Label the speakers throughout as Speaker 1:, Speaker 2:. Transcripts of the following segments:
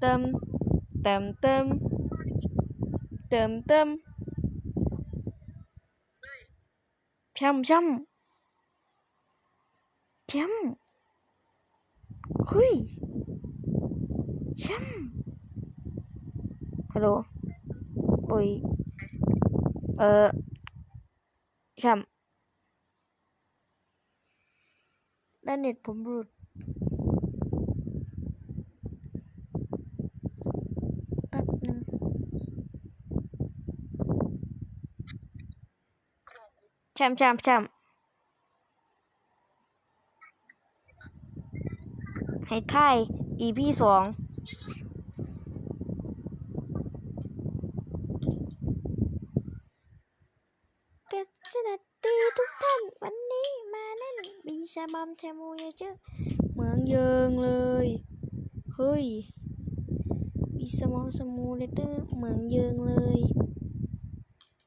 Speaker 1: เติมเติมเติมเติมเติมช่ำช่ำช่ำเฮ้ยช่ำฮัลโหลโอ้ยเออช่ำแล้วเน็ตผมหลุดแป๊บนึง ช่ำช่ำช่ำให้ท่าย EP สองก็สวัสดีทุกท่าน วันนี้มาเล่นบีชาบอมชามูเยเจอร์เมืองเยิงเลย เฮ้ยบีชาบอมชามูเยเจอร์เมืองเยิงเลย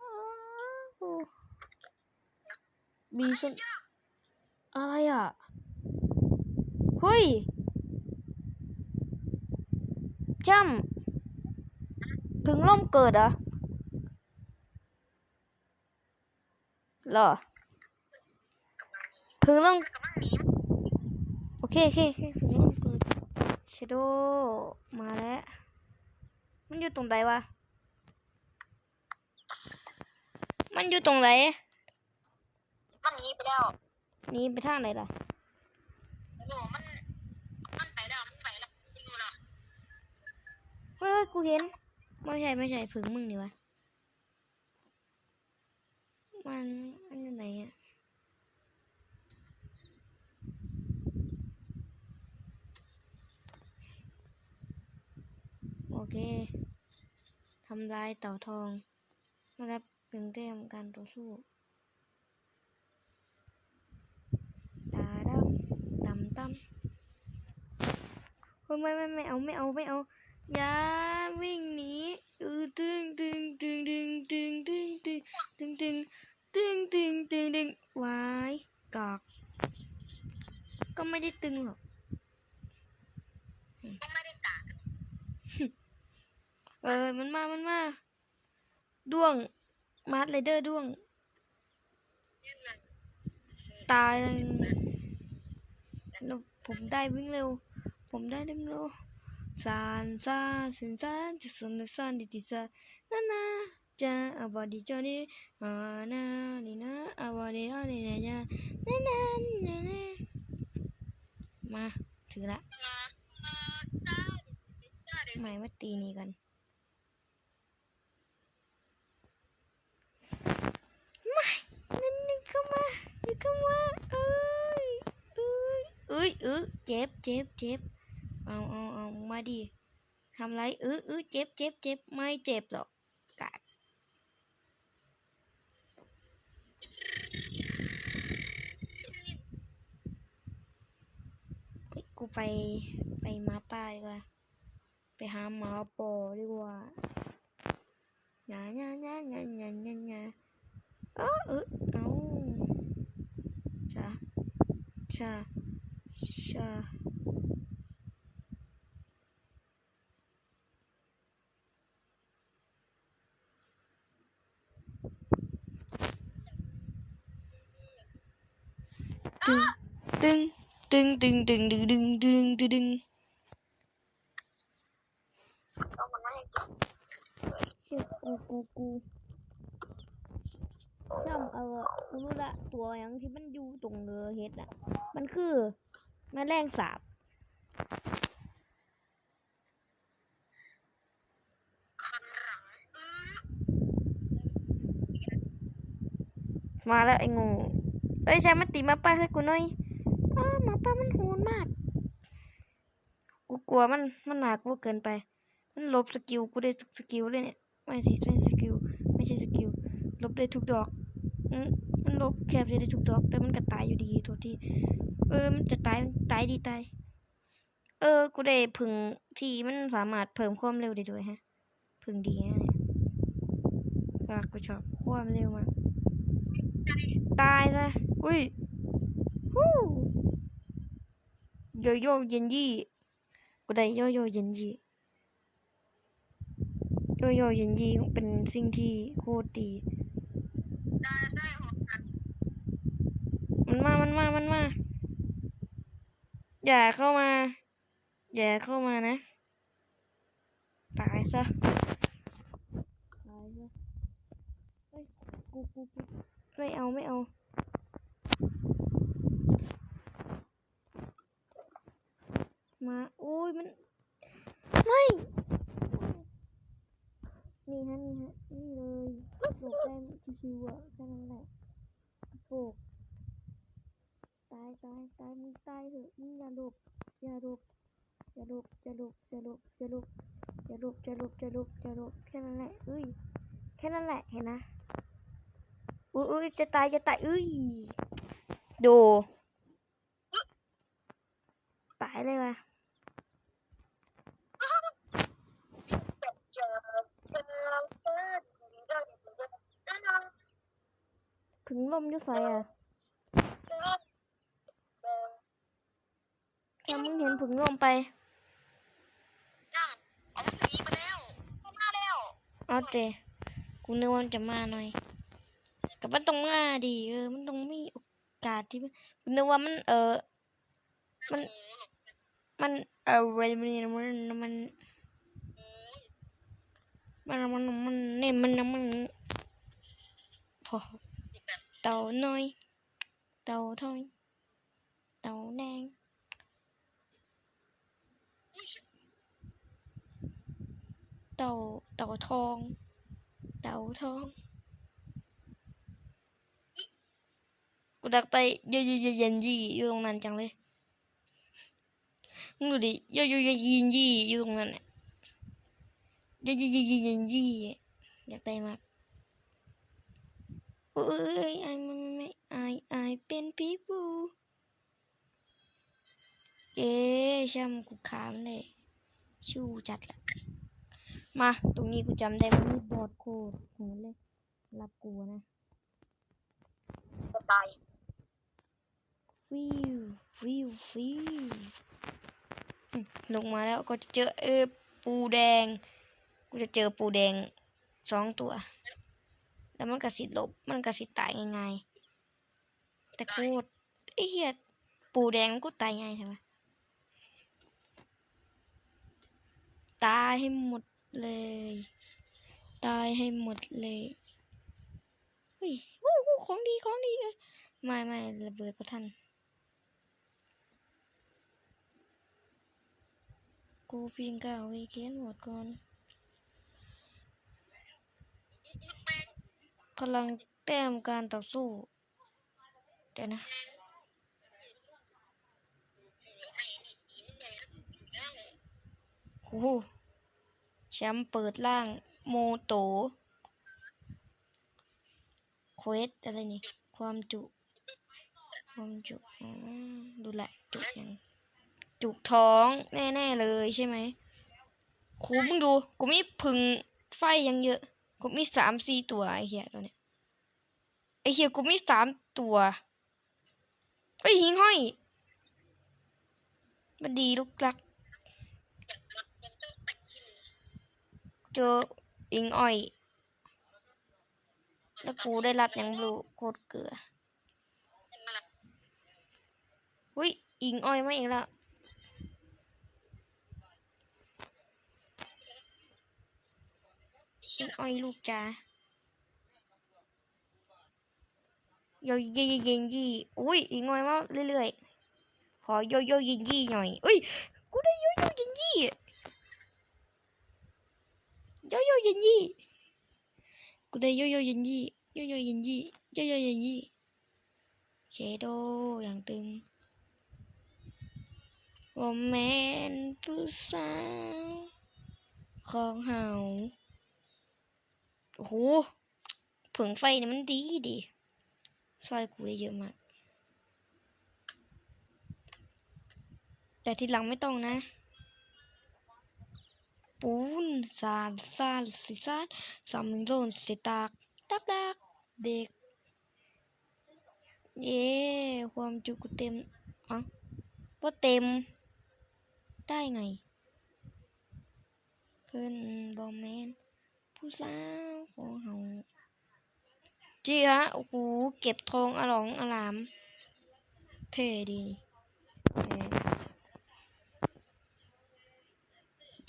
Speaker 1: อ้าว บีชาอะไรอะ เฮ้ยจ้ำถึงล่มเกิดเหรอเหรอถึงล่มโอเคโอเคโอเคถึงล่มเกิดชโดมาแล้ว มันอยู่ตรงไหนวะ มันอยู่ตรงไหน
Speaker 2: ไปแล้ว
Speaker 1: หนี่ไปทางไหนล่ะ
Speaker 2: โอ้โหมัน มันไปแล้ว มันไปแล้วไม่รู้หรอก
Speaker 1: เฮ้ยเฮ้ยกูเห็น ไม่ใช่ไม่ใช่ผึ่งมึงนี่วะ มันมันอยู่ไหนอะโอเคทำลายเต่าทองมารับหนึ่งแต้มการต่อสู้ ตาดำต่ำเฮ้ยไม่ไม่ไม่เอาไม่เอาไม่เอาอย่าวิ่งหนีอือตึงตึงตึงตึงตึงตึงตึงตึงตึงตึงตึงตึงตึงวายกอก ก็ไม่ได้ตึงหรอก
Speaker 2: ก็ไม่ได้ตัด
Speaker 1: เออมันมามันมาด้วงมาร์ทไรเดอร์ด้วง ตายแล้ว ผมได้วิ่งเร็ว ผมได้วิ่งเร็วซานซาสินซานจะสนซานดิจิซานานาจาอาวาดิจอนี่อานาลีนาอาวาดิอาลีนาจานานานานามาถึงละไม่มาตีนี่กัน ไม่นั่นนี่เข้ามาอย่าเข้ามาเอ้ยเอ้ยเอ้ย เจ็บเจ็บเจ็บเอาเอาเอามาดิทำไรเออเออเจ็บเจ็บเจ็บไม่เจ็บหรอกกัดกูไปไปมาป่าดีกว่าไปหาหมาปอดีกว่าหยาหยาหยาหยาหยาหยาหยาเออเออเอาจ้าชา ชาดึงดึงดึงดึงดึงดึงดึงดึงดึง
Speaker 2: ต้องมันไม่ให้กิน
Speaker 1: เชื่อกูกูกูจำเออกูรู้ละตัวอย่างที่มันอยู่ตรงเรือเฮ็ดอะ มันคือ แมลงสาบมาแล้วไอ้งูเอ้ยใช้มาตีมาป้าให้กูหน่อยอ้ามาป้ามันโหดมาก กูกลัวมันมันหนักกูเกินไป มันลบสกิลกูได้ทุกสกิลเลยเนี่ย ไม่สิไม่สกิล ไม่ใช่สกิล ลบได้ทุกดอกอื ลบแคบได้ทุกดอกแต่มันก็ตายอยู่ดีโทษทีเออมันจะตายตายดีตาย เออ กูได้พึ่งที่มันสามารถเพิ่มความเร็วได้ด้วยฮะ พึ่งดีนะเนี่ยว่ากูชอบความเร็วมากตายซะอุ้ยฮู้โยโย่เย็นยี่กูได้โยโย่เย็นยี่โยโย่เย็นยีเป็นสิ่งที่โคตรดี
Speaker 2: ได้หกพัน
Speaker 1: มันมา มันมา มันมา อย่าเข้ามา อย่าเข้ามานะ ตายซะ ตายซะเฮ้ยกูกูกูไม่เอาไม่เอามาอุ้ยมัน ไม่ นี่ฮะ นี่ฮะ นี่เลยหลบได้ชิวๆอะแค่นั้นแหละโบก ตายตายตายมึงตายเถอะมึงอย่าหลบอย่าหลบอย่าหลบอย่าหลบอย่าหลบอย่าหลบอย่าหลบอย่าหลบอย่าหลบอย่าหลบแค่นั้นแหละเอ้ยแค่นั้นแหละเห็นนะอุ้ยจะตายจะตายเอ้ยดูตายเลยว่ะถึงลมยู่ใส่อะ ถ้ามึงเห็นผึ่งลมไป
Speaker 2: ยังเอามันหนีไปแล้วมาแล้ว
Speaker 1: เอาเตะกูนึกว่ามันจะมาหน่อยแต่มันต้องมาดิเออ มันต้องมีโอกาสที่มันกูนึกว่ามันเออ มัน มันอะไรมันมันมันมันมันมันเนี่ยมันมันพอเต่าน้อยเต่าทอยเต่าแดง เต่าเต่าทอง เต่าทองกูดักไปเยอะๆเย็นยี่อยู่ตรงนั้นจังเลยมึงดูดิเยอะๆยินยี่อยู่ตรงนั้นน่ะเยอะๆยินยี่อยากได้มากเอ้ยไอ้ไม่ไม่ไอ้ไอ้เป็นพีกูเอ๊ช่ำกูขามเลยชูจัดละ มา ตรงนี้กูจำได้ว่ามีบอร์ดโคดโหดเลยรับกูนะ
Speaker 2: จะตาย
Speaker 1: ฟิวฟิวฟิวอืมลงมาแล้วก็จะเจอเออปูแดง กูจะเจอปูแดงสองตัว แล้วมันก็สิหลบ มันก็สิตายง่ายๆแต่โคตรไอ้เหี้ยปูแดงมันก็ตายง่ายใช่ไหมตายให้หมด เลย ตายให้หมดเลยเฮ้ยโอ้โหของดีของดีเอ้ยไม่ไม่ระเบิดประทันกูฟิงก้าวีเคนหมดก่อนกำลังแต้มการต่อสู้เดี๋ยวนะโอ้ ชมป์เปิดล่างโมโตเควสอะไรนี่ ความจุ ความจุดูแหละ จุยังจุกท้องแน่ๆเลยใช่ไหมครูมึงดู กูมีผึ่งไฟยังเยอะ กูมีสามสี่ตัวไอ้เหี้ยตัวเนี้ย ไอ้เหี้ยกูมีสามตัวไอ้หิงห้อยมันดีลูกรัก เจออิงอ้อย แล้วกูได้รับอย่างบลูโคตรเกลือหุ้ยอิงอ้อยมาอีกแล้วอิงอ้อยลูกจ้าโยโยโยเย็นยี่อุ้ยอิงอ้อยมาเรื่อยๆขอโยโยเย็นยี่หน่อยอุ้ยกูได้โยโยเย็นยี่ โยโย่เย็นยี่กูได้โยโย่เย็นยี่โยโย่เย็นยี่โยโย่เย็นยี่เคโดอย่างตึงว่าแมนผู้สาวของเฮาโอ้โหผึ่งไฟเนี่ยมันดีดีซอยกูได้เยอะมากแต่ทีหลังไม่ต้องนะ ปูนสารสารสิสารสามิงโลนสิตากดักดักเด็ก เย้ความจุกูเต็มอะว่าเต็ม ได้ไง เพื่อนบอมแมนผู้สาวของเฮาจีฮะ โอ้โห เก็บทองอลองอลาม เท่ดีนี่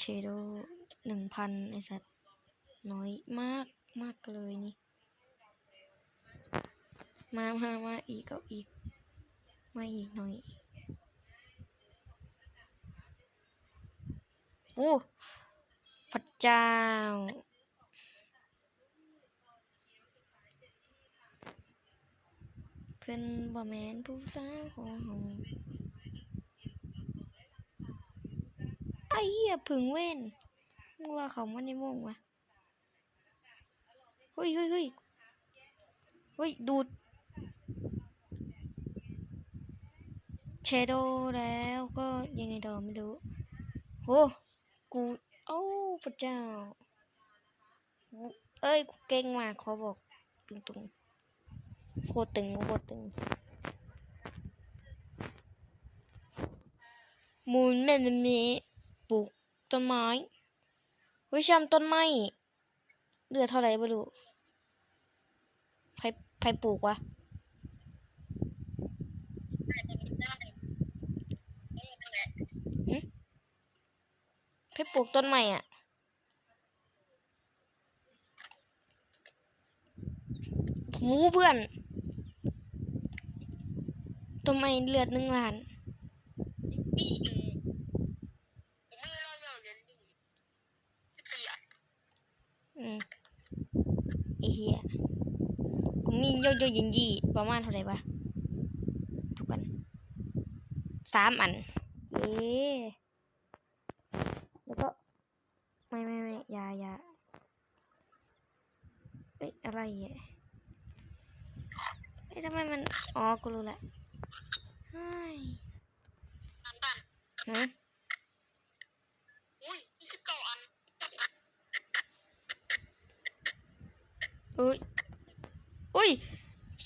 Speaker 1: เชโดหนึ่งพันไอสัตว์น้อยมากมากเลยนี่ มามามาอีกเอาอีก มาอีกหน่อยโอ้พระเจ้าเพิ่นบ่แมนผู้สาวของเฮา ไอ้เหี้ยผึ่งเว้นมึงว่าเขามาในวงวะเฮ้ยเฮ้ยเฮ้ยเฮ้ยดูดเชโดแล้วก็ยังไงต่อไม่รู้โหกูเอ้าพระเจ้า เอ้ยกูเก่งมากขอบอกตรงๆโคตรตึงโคตรตึงมูลแม่มันมี ลูกต้นไม้เฮ้ยชำต้นไม้เลือดเท่าไหร่บ่รู้ใครใครปลูกวะหึใครปลูกต้นไม้อะหูเพื่อนต้นไม้เลือดหนึ่งล้าน อืมไอ้เหี้ยกูมี โยโย่ยินยี่ประมาณเท่าไหร่ปะทุกกันสามอันเย้แล้วก็ ไม่ไม่ไม่อยาอยาเอ้ยอะไรอะเฮ้ยทำไมมัน อ๋อ กูรู้ละเฮ้ยฮะ
Speaker 2: อุ้ยยี่สิบเก้าอัน
Speaker 1: เอ้ยอุ้ย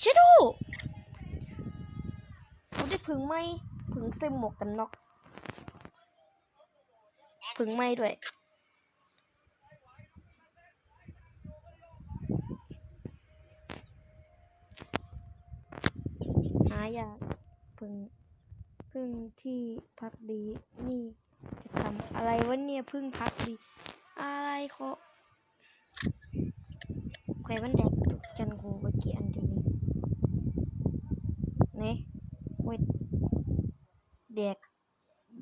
Speaker 1: ชโดกูได้ผึ่งไหมผึ่งใส่หมวกกันน็อกผึ่งไหมด้วยหายากผึ่งพึ่งที่พักดีนี่จะทำอะไรวะเนี่ยพึ่งพักดี อะไรเขาใครมันแดกทุกจันกูไปกี่อันทีนี้เนี่ยเว้ยแดก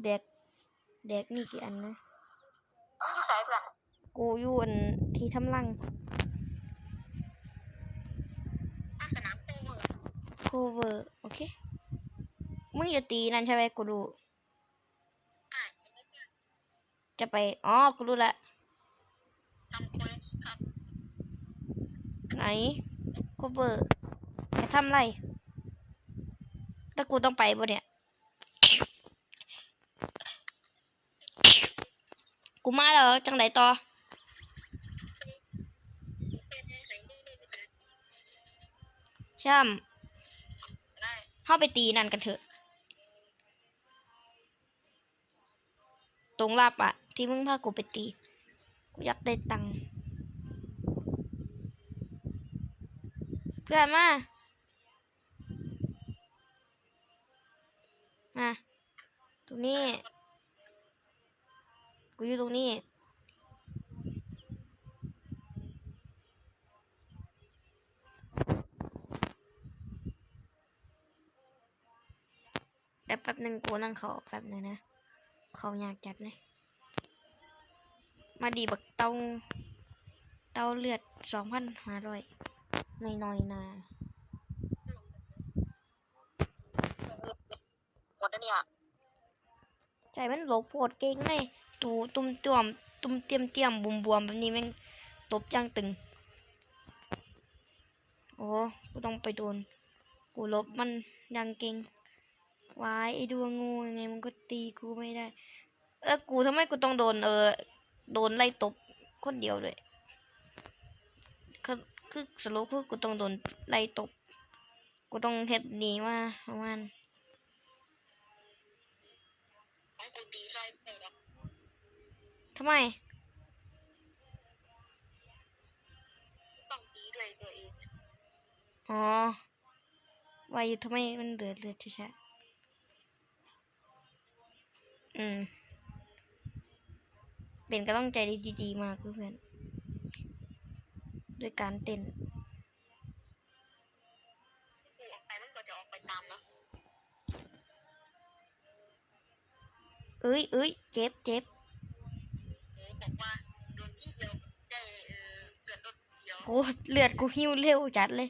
Speaker 1: แดกแดกนี่กี่อันนะ
Speaker 2: ที่ใส่เพื่อน
Speaker 1: กูอยู่อันที่ทำรัง
Speaker 2: อันสนามโต้เหรอ
Speaker 1: โคเวอร์โอเคมึงอย่าตีนั่นใช่ไหมกูรู้
Speaker 2: อะ
Speaker 1: จะไปอ๋อกูรู้ละ
Speaker 2: ทำคนครับ
Speaker 1: ไหนโคเวอร์จะทำไร แต่กูต้องไปบ่เนี่ย กูมาแล้วจังไดต่อ
Speaker 2: เป็นไหนนี่นี่เป็น
Speaker 1: ช่
Speaker 2: ได้ำ
Speaker 1: เข้าไปตีนั่นกันเถอะ ตรงลับอะที่มึงพากูไปตี กูอยากได้ตังค์เพื่อนมา มาตรงนี้ กูอยู่ตรงนี้ แป๊บแป๊บหนึ่งกูนั่งเขาแป๊บหนึ่งนะ เขาอยากจัดเลยมาดีบักเตา เตาเลือดสองพันห้าร้อยน้อยน้อยๆนา
Speaker 2: หมดแล้วเนี่ย
Speaker 1: ใจมันหลบโพดเก่งเลยตูตุ่มต่วมตุ่มเตียมเตียมบุมบวมแบบนี้แม่งตบจังตึง โอ้กูต้องไปโดน กูลบมันดังเก่งวายไอ้ดวงงูยังไงมันก็ตีกูไม่ได้ เออกูทำไมกูต้องโดนเออ โดนไล่ตบคนเดียวด้วยคือคือสรุปคือกูต้องโดนไล่ตบ กูต้องเฮ็ดนีมาประมาณ
Speaker 2: ทำไมต้องปีน
Speaker 1: เลยเลยอ๋อวายุทำไมมันเดือดเดือดใช่ไหมอืม เป็นก็ต้องใจดีๆมากเพื่อน ด้วยการเต้น
Speaker 2: เอ้
Speaker 1: ยเอ้ยเจ็บเจ็บ
Speaker 2: หมูบอกว่าโดนที่เดียวได้เออเกิดโดนเดียว
Speaker 1: กูเลือดกูหิวเร็วจัดเลย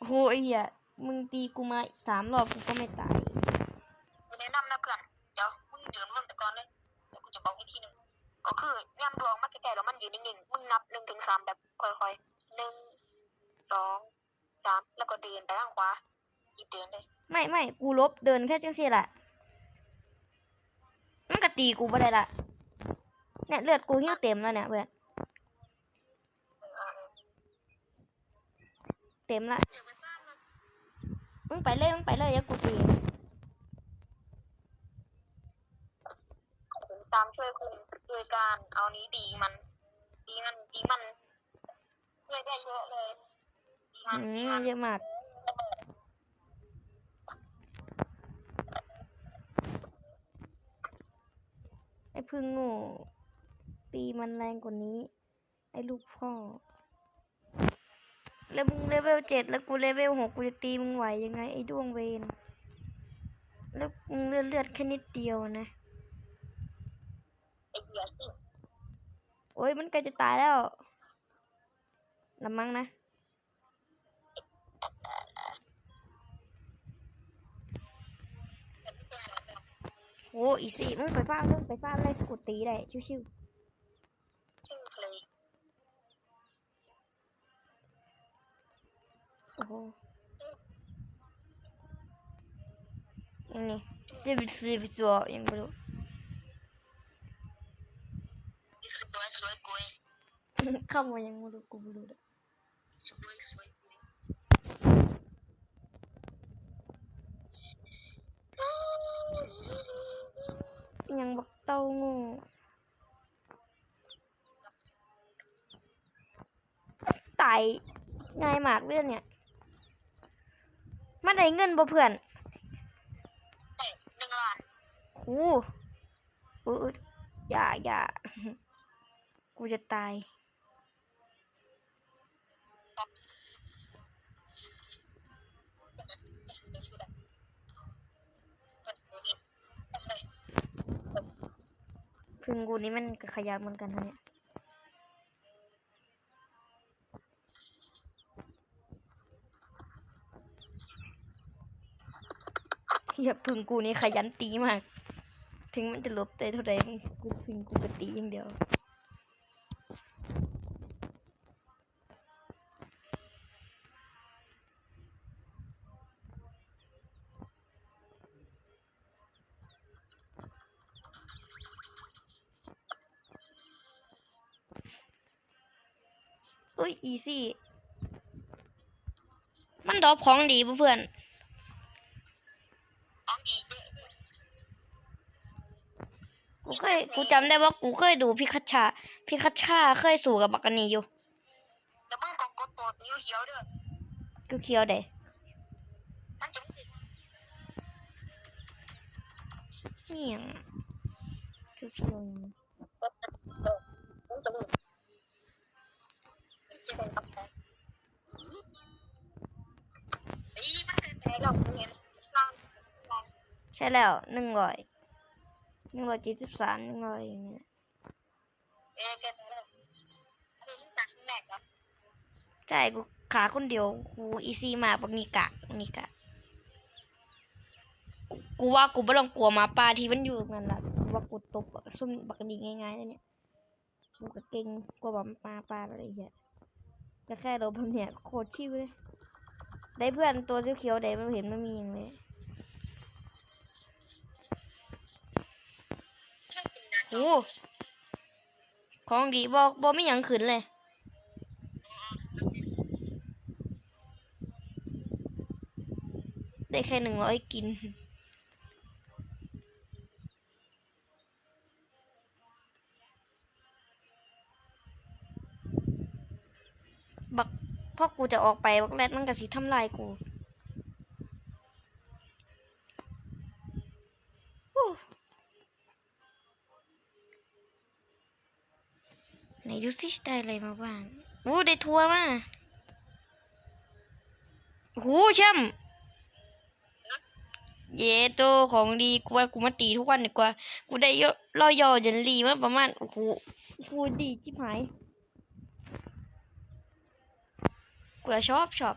Speaker 1: โอ้ยเหี้ยมึงตีกูมาสามรอบกูก็ไม่ตาย
Speaker 2: กูแนะนำนะเพื่อนเดี๋ยวมึงยืนมึงแต่ก่อนเลยเดี๋ยวกูจะบอกวิธีหนึ่งก็คือย่ำดวงมันใกล้ๆแล้วมันยืนนิ่งๆมึงนับหนึ่งถึงสามแบบค่อยๆหนึ่งสองสามแล้วก็เดินไปทางขวา หยิบเดินเลย
Speaker 1: ไม่ไม่กูลบเดินแค่จังซี่แหละมันก็ตีกูบ่ได้ละเนี่ยเลือดกูหิวเต็มแล้วเนี่ยเพื่อน
Speaker 2: เออเออ
Speaker 1: เต็มละ
Speaker 2: เดี๋ยวไปสร้างมัน
Speaker 1: มึงไปเลยมึงไปเลยเดี๋ยวกูตี
Speaker 2: ผมตามช่วยคุณโดยการเอานี้ดีมันดีมันดีมันช่วยได้เยอะเลยดีมัน
Speaker 1: อื
Speaker 2: ดี
Speaker 1: ม
Speaker 2: มัน
Speaker 1: เยอะมาก พึ่งโง่ตีมันแรงกว่านี้ ไอ้ลูกพ่อ แล้วมึงเลเวลเจ็ดแล้วกูเลเวลหกกูจะตีมึงไหวยังไง ไอ้ดวงเวนแล้วมึงเลือดเลือดแค่นิดเดียวนะ
Speaker 2: ไอเดียสิ
Speaker 1: โอ้ยมันใกล้จะตายแล้วละมั้งนะ โอ้อีสี่มึงไปฟาดเลยไปฟาดเลยกูตีได้ชิว
Speaker 2: ชื่อเพลง
Speaker 1: ๆ โอ้โหยังนี่สิบสิบตัวยังไม่รู้
Speaker 2: นี่คือตัวสวยกุย
Speaker 1: เข้ามายังไม่รู้กูไม่รู้เลย
Speaker 2: สวยสวยกุย
Speaker 1: ยังบัก เต้าโงูตายง่ายมากเรื่องเนี่ยมาได้เงินบ่เพื่อน
Speaker 2: เฮ้ยหนึ่งล้าน
Speaker 1: หูอืออย่าอย่ากูจะตาย พึ่งกูนี่มันขยันเหมือนกันนะเนี่ยอย่าพึ่งกูนี่ขยันตีมาก ถึงมันจะลบแต่เท่าใดกูพึ่งกูก็ตีอย่างเดียว ซี่ มันดรอปของดีป่ะเพื่อน
Speaker 2: ของดีเยอะเลย
Speaker 1: กูเคยกูจำได้ว่ากูเคยดูพิคัชชาพิคัชชาเคยสู่กับบักอันนี้อยู่
Speaker 2: แล้วมึงก็กดตัวนิ้วเหี่ยวเด้อ
Speaker 1: กูเคียวเด้
Speaker 2: มันจะไม่ติด
Speaker 1: นี่ยังกูเคียวยัง
Speaker 2: กดเออมึงจะรู้จะเป็นกับแฟนอีมันเป็นแผลเราเห็นล่างล่าง
Speaker 1: ใช่ แล้วหนึ่งร้อยหนึ่งร้อยเจ็ดสิบสามหนึ่งร้อยอย่างเงี้ย
Speaker 2: เออแกแผลเราอันนี้มึงตัดแม็กเหรอ
Speaker 1: ใช่กูขาคนเดียวกูอีซี่มากบักนี่กากบักนี่กากกูกูว่ากูไม่ต้องกลัวหมาป่าที่มันอยู่นั่นแหละกูว่ากูตบบักซุ่มบักนี่ง่ายๆเลยเนี่ยกูก็เก่งกว่าหมาป่าป่าอะไรอย่างเงี้ยแต่แค่โดนพวกเนี่ยโคตรชิวเลย ได้เพื่อนตัวเขียวๆได้มันเห็นไม่มีอย่างเลย โอ้ของดีบอกบอกไม่ยังขึ้นเลยได้แค่หนึ่งร้อยกิน บักพอกูจะออกไป บักแรดมันก็สิทำลายกู ดูสิได้อะไรมาบ้างอู้ได้ทัวร์มาโหแช่มเยโตของดีกูว่ากูมาตีทุกวันดีกว่า กูได้ยอรอยอเยันลีมาประมาณโอ้โหกูดีจิบหายกูชอบชอบ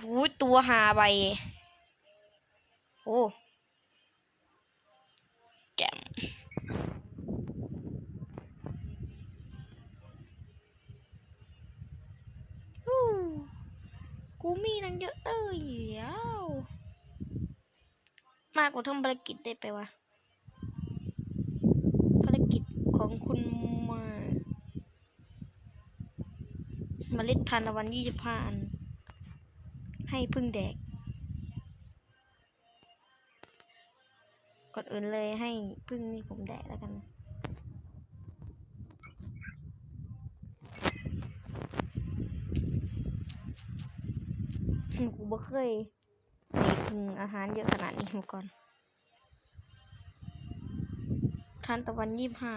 Speaker 1: หูตัวหาใบโอ้แกม กูมีตั้งเยอะเอ้ยเอ้ามากกว่าทำภารกิจได้ไปวะภารกิจของคุณมาเมล็ดทานตะวันยี่สิบห้าอัน ให้พึ่งแดก ก่อนอื่นเลยให้พึ่งนี่ผมแดกแล้วกัน กูบ่เคยได้พึ่งอาหารเยอะขนาดนี้มาก่อนทานตะวันยี่ห้า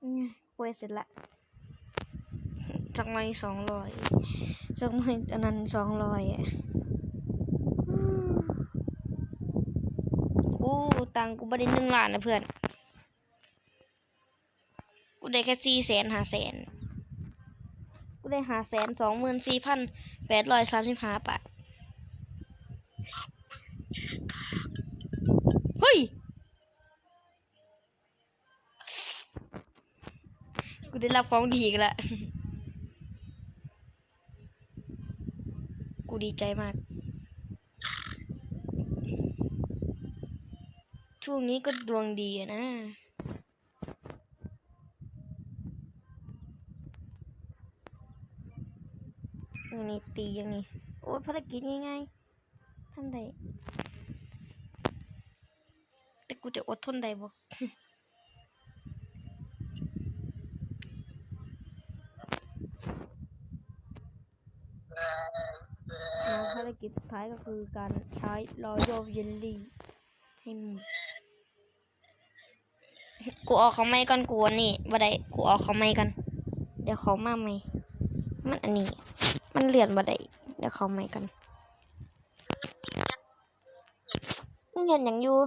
Speaker 1: นี่ไงคุยเสร็จละจากไม้สองร้อยจากไม้อันนั้นสองร้อยอะกู ตังกูไม่ได้หนึ่งล้านนะเพื่อน กูได้แค่สี่แสนห้าแสน กูได้ห้าแสนสองหมื่นสี่พันแปดร้อยสามสิบห้าบาท เฮ้ย กูได้รับของดีกันละ กูดีใจมาก ช่วงนี้ก็ดวงดีอะนะอย่างนี้ตีอย่างนี้โอ้ยภารกิจง่ายๆทำได้แต่กูจะอดทนได้บ่แล้วภารกิจสุดท้ายก็คือการใช้รอยโยเยลลี่ให้หมด กูออกเขาไม่ก่อนกูนี่บ่ได้กูออกเขาไม่กัน เดี๋ยวเขามาไหมมันอันนี้ มันเลื่อนบ่ได้เดี๋ยวเขาไม่กันมึงเห็นอย่างอยู่